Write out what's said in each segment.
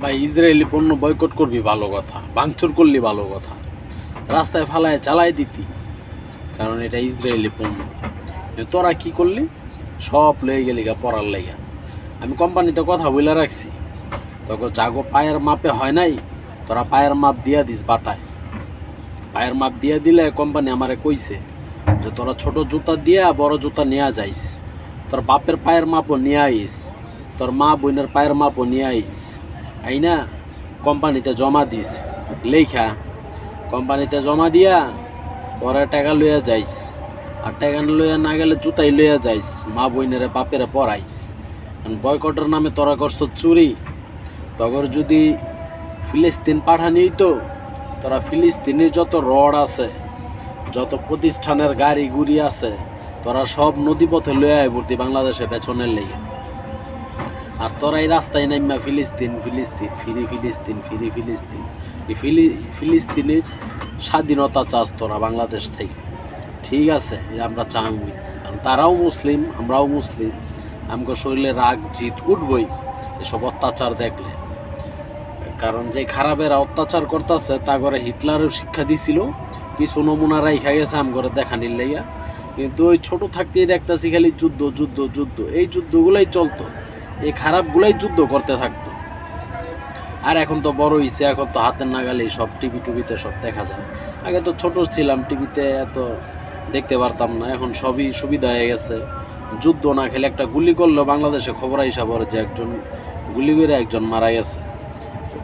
ভাই, ইসরায়েলি পণ্য বয়কট করবি, ভালো কথা। ভাঙচুর করলি, ভালো কথা। রাস্তায় ফালায় চালাই দিতি। কারণ এটা ইসরায়েলি পণ্য। তোরা কি করলি? সব লয়ে গেলি গা পড়ার লেগা। আমি কোম্পানিতে কথা বলে রাখছি। তখন জাগো, পায়ের মাপে হয় নাই? তোরা পায়ের মাপ দিয়া দিস বাটায়। পায়ের মাপ দিয়া দিলে কোম্পানি আমারে কইছে যে তোরা ছোট জুতা দিয়া বড় জুতা নিয়ে যাইস। তোর বাপের পায়ের মাপও নিয়ে আইস। তোর মা বোনের পায়ের মাপও নিয়ে আইস। আই না কোম্পানিতে জমা দিস। লেখা কোম্পানিতে জমা দিয়া পরে টাকা লইয়া যাইস। আর টাকা লইয়া না গেলে জুতাই লইয়া যাইস। মা বোনের বাপেরে পড়াইস। বয়কটের নামে তোরা করছ চুরি। তগর যদি ফিলিস্তিন পাঠানি তো, তোরা ফিলিস্তিনের যত রড আছে, যত প্রতিষ্ঠানের গাড়ি গুড়ি আছে, তোরা সব নদীপথে লয়ে আয় ভর্তি বাংলাদেশে পেছনের লেগে। আর তোরা এই রাস্তায় নাইমা ফিলিস্তিন ফিলিস্তিন, ফিরি ফিলিস্তিন ফিরি ফিলিস্তিন। এই ফিলি, ফিলিস্তিনের স্বাধীনতা চাস তোরা বাংলাদেশ থেকে। ঠিক আছে আমরা চাই কারণ তারাও মুসলিম, আমরাও মুসলিম। আমাকে শরীরে রাগ জিত উঠবই, এসব অত্যাচার দেখলে। কারণ যে খারাপেরা অত্যাচার করতেছে, তা করে হিটলারের শিক্ষা দিছিল। কিছু নমুনা রাইখা গেছে আম করে দেখানির লাইয়া কিন্তু ওই ছোট থাকতেই দেখতেছি খালি যুদ্ধ যুদ্ধ যুদ্ধ। এই যুদ্ধগুলাই চলতো। এই খারাপগুলাই যুদ্ধ করতে থাকতো। আর এখন তো বড় হইছে, এখন তো হাতের নাগালে সব টিভি টুভিতে সব দেখা যায়। আগে তো ছোট ছিলাম টিভিতে এত দেখতে পারতাম না, এখন সবই সুবিধা হয়ে গেছে। যুদ্ধ না খেলে একটা গুলি করল বাংলাদেশে খবর হিসাব যে একজন গুলি করে একজন মারা গেছে।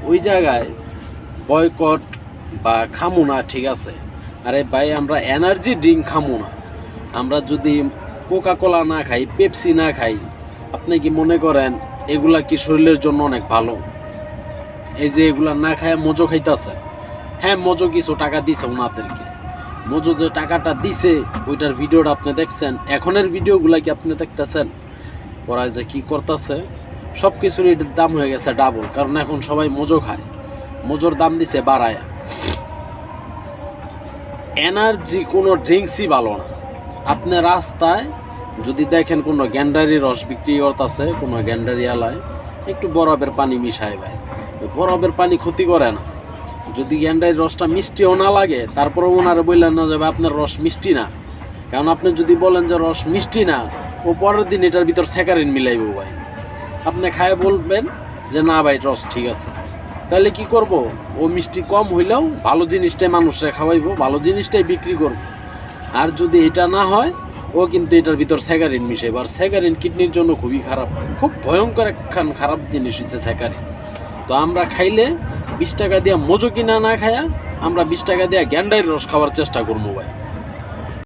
ওই জায়গায় বয়কট বা খামু না, ঠিক আছে? আরে ভাই, আমরা এনার্জি ড্রিঙ্ক খামু না। আমরা যদি কোকা কোলা না খাই পেপসি না খাই আপনি কি মনে করেন এগুলা কি শরীরের জন্য অনেক ভালো? এই যে এগুলা না খায় মজো খাইতেছে। হ্যাঁ মজো কিছু টাকা দিছে ওনাদেরকে। মজো যে টাকাটা দিছে, ওইটার ভিডিওটা আপনি দেখছেন। এখনের ভিডিওগুলা কি আপনি দেখতেছেন? ওরা যে কি করতেছে? সব কিছুর এটার দাম হয়ে গেছে ডাবল কারণ এখন সবাই মজো খায়। মজোর দাম দিছে বাড়ায়। এনার্জি কোনো ড্রিঙ্কসই ভালো না। আপনি রাস্তায় যদি দেখেন কোনো গ্যান্ডারি রস বিক্রি করতেছে, কোনো গ্যান্ডারি আলায়, একটু বরফের পানি মিশায় ভাই। বরফের পানি ক্ষতি করে না। যদি গ্যান্ডারি রসটা মিষ্টিও না লাগে তারপরে ওনারা বললেন না যাবে আপনার রস মিষ্টি না। কারণ আপনি যদি বলেন যে রস মিষ্টি না, ও পরের দিন এটার ভিতর স্যাকারিন মিলাইব ভাই। আপনি খায় বলবেন যে, না ভাই, রস ঠিক আছে। তাহলে কি করব? ও মিষ্টি কম হইলেও ভালো জিনিসটাই মানুষরা খাওয়াইবো, ভালো জিনিসটাই বিক্রি করব। আর যদি এটা না হয় ও কিন্তু এটার ভিতর স্যাকারিন মিশে। এবার স্যাকারিন কিডনির জন্য খুবই খারাপ। খুব ভয়ঙ্কর একখান খারাপ জিনিস হচ্ছে স্যাকারিন তো আমরা খাইলে বিশ টাকা দিয়ে মজো কিনা না খায়া আমরা বিশ টাকা দিয়ে গ্যান্ডাইয়ের রস খাওয়ার চেষ্টা করব ভাই।